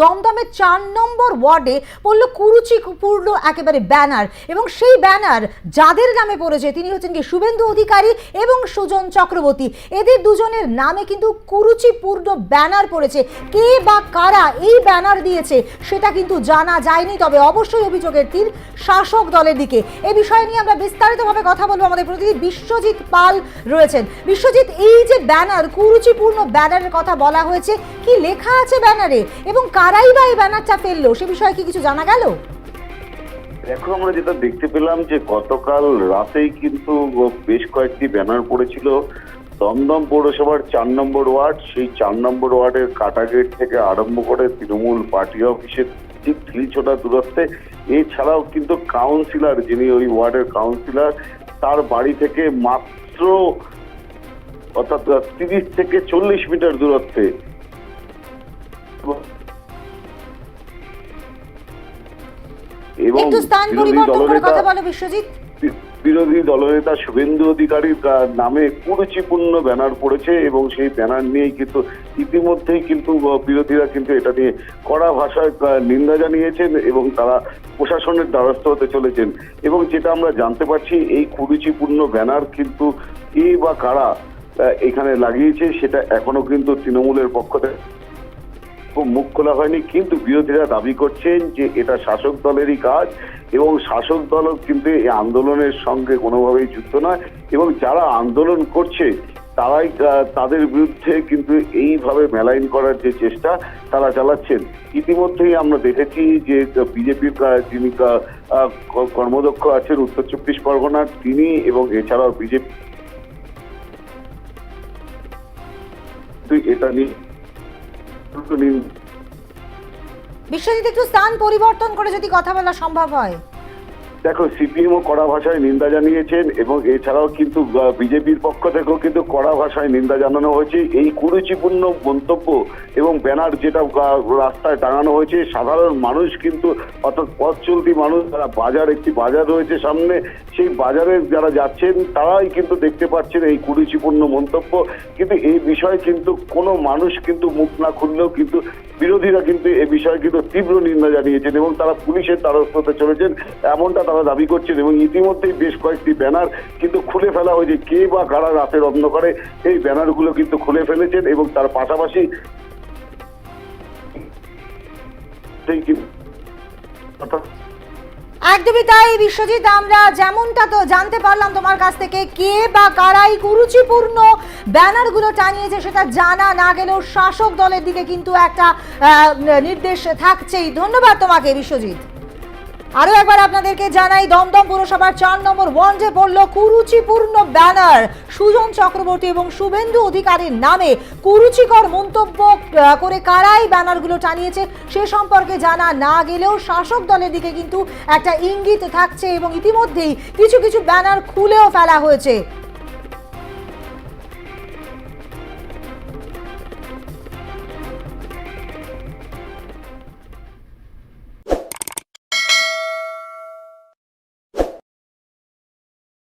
দমদমের চার নম্বর ওয়ার্ডে পড়ল কুরুচিপূর্ণ একেবারে ব্যানার এবং সেই ব্যানার যাদের নামে পড়েছে তিনি হচ্ছেন কি শুভেন্দু অধিকারী এবং সুজন চক্রবর্তী। এদের দুজনের নামে কিন্তু কুরুচিপূর্ণ ব্যানার পড়েছে। কে বা কারা এই ব্যানার দিয়েছে সেটা কিন্তু জানা যায়নি, তবে অবশ্যই অভিযোগের তীর শাসক দলের দিকে। এ বিষয় নিয়ে আমরা বিস্তারিতভাবে কথা বলব। আমাদের প্রতিনিধি বিশ্বজিৎ পাল রয়েছেন। বিশ্বজিৎ, এই যে ব্যানার, কুরুচিপূর্ণ ব্যানারের কথা বলা হয়েছে, কি লেখা আছে ব্যানারে? এবং কারাই বা এই ব্যানারটা ফেলল? সে বিষয়ে কি কিছু জানা গেল? দেখো, আমরা যেটা দেখতে পেলাম যে গতকাল রাতেই কিন্তু বেশ কয়েকটি ব্যানার পড়েছিল। দমদম পৌরসভার চার নম্বর ওয়ার্ড, সেই চার নম্বর ওয়ার্ডের কাটা গেট থেকে আরম্ভ করে তৃণমূল পার্টি অফিসের ঠিক ছোটা দূরত্বে। এছাড়াও কিন্তু কাউন্সিলর, যিনি ওই ওয়ার্ডের কাউন্সিলর, তার বাড়ি থেকে মাত্র অর্থাৎ তিরিশ থেকে চল্লিশ মিটার দূরত্বে এবং বিরোধী দলনেতা বিরোধী শুভেন্দু অধিকারীর নামে কুরুচিপূর্ণ ব্যানার পড়েছে এবং সেই ব্যানার নিয়েই কিন্তু ইতিমধ্যেই কিন্তু বিরোধীরা কিন্তু এটা নিয়ে কড়া ভাষায় নিন্দা জানিয়েছেন এবং তারা প্রশাসনের দ্বারস্থ হতে চলেছেন। এবং যেটা আমরা জানতে পারছি এই কুরুচিপূর্ণ ব্যানার কিন্তু কে বা কারা এখানে লাগিয়েছে সেটা এখনও কিন্তু তৃণমূলের পক্ষ থেকে মুখ খোলা হয়নি, কিন্তু বিরোধীরা দাবি করছেন যে এটা শাসক দলেরই কাজ এবং শাসক দলও কিন্তু এই আন্দোলনের সঙ্গে কোনোভাবেই যুক্ত নয় এবং যারা আন্দোলন করছে, তারাই তাদের বিরুদ্ধে কিন্তু এইভাবে মেলাইন করার যে চেষ্টা তারা চালাচ্ছেন। ইতিমধ্যেই আমরা দেখেছি যে বিজেপির যিনি কর্মদক্ষ আছেন উত্তর চব্বিশ পরগনার তিনি এবং এছাড়াও বিজেপি। এটা নিয়ে বিশ্বজিৎ একটু স্থান পরিবর্তন করে যদি কথা বলা সম্ভব হয়। দেখো, সিপিএমও কড়া ভাষায় নিন্দা জানিয়েছেন এবং এছাড়াও কিন্তু বিজেপির পক্ষ থেকেও কিন্তু কড়া ভাষায় নিন্দা জানানো হয়েছে। এই কুরুচিপূর্ণ মন্তব্য এবং ব্যানার যেটা রাস্তায় টাঙানো হয়েছে, সাধারণ মানুষ কিন্তু, অর্থাৎ পথ চলতি মানুষ, যারা বাজার, একটি বাজার রয়েছে সামনে, সেই বাজারে যারা যাচ্ছেন, তারাই কিন্তু দেখতে পাচ্ছেন এই কুরুচিপূর্ণ মন্তব্য। কিন্তু এই বিষয়ে কিন্তু কোনো মানুষ কিন্তু মুখ না খুললেও কিন্তু বিরোধীরা কিন্তু এ বিষয়ে কিন্তু তীব্র নিন্দা জানিয়েছেন এবং তারা পুলিশের দ্বারস্থ চলেছেন। এমনটা তারা দাবি করছেন এবং ইতিমধ্যেই বেশ কয়েকটি ব্যানার কিন্তু খুলে ফেলা হয়েছে। কে বা কারা রাতের অন্ধকারে এই ব্যানারগুলো কিন্তু খুলে ফেলেছেন এবং তার পাশাপাশি একদমই তাই, বিশ্বজিৎ, আমরা যেমনটা তো জানতে পারলাম তোমার কাছ থেকে, কে বা কারাই কুরুচিপূর্ণ ব্যানারগুলো টানিয়েছে সেটা জানা না গেলেও শাসক দলের দিকে কিন্তু একটা নির্দেশ থাকছেই। ধন্যবাদ তোমাকে, বিশ্বজিৎ। আরও একবার আপনাদেরকে জানাই, দমদম পুরসভার চার নম্বর ওয়ার্ডে পড়ল কুরুচিপূর্ণ ব্যানার। সুজন চক্রবর্তী এবং শুভেন্দু অধিকারীর নামে কুরুচিকর মন্তব্য করে কারাই ব্যানারগুলো টানিয়েছে। সে সম্পর্কে জানা না গেলেও শাসক দলের দিকে কিন্তু একটা ইঙ্গিত থাকছে এবং ইতিমধ্যেই কিছু কিছু ব্যানার খুলেও ফেলা হয়েছে।